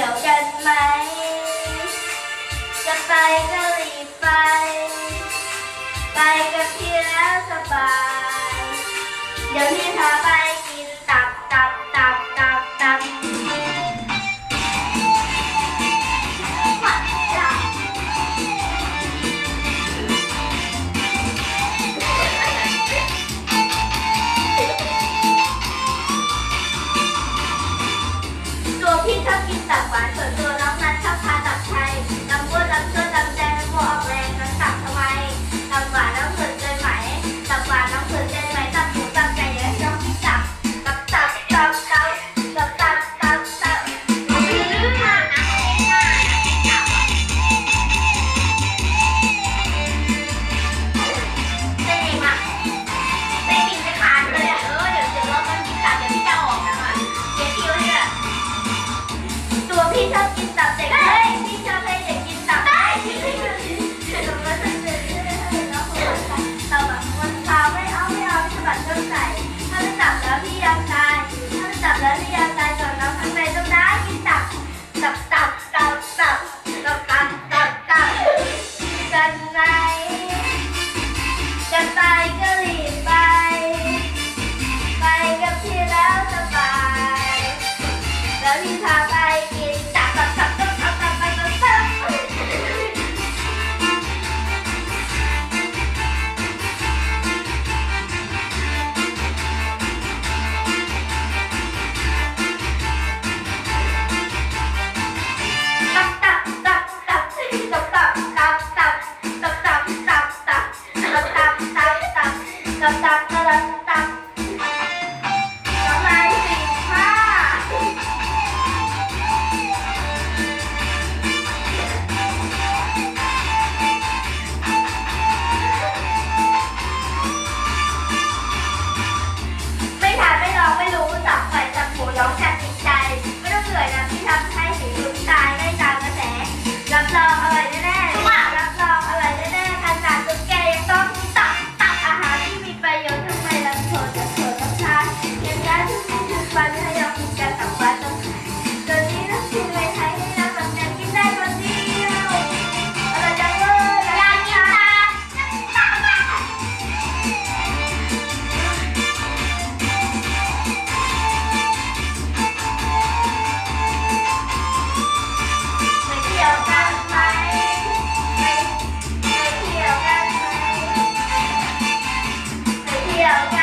ียวกันไหม จะไปก็รีบไป ไปกับพี่แล้วสบาย เดี๋ยวพี่พาไป 的黄色多。yeah.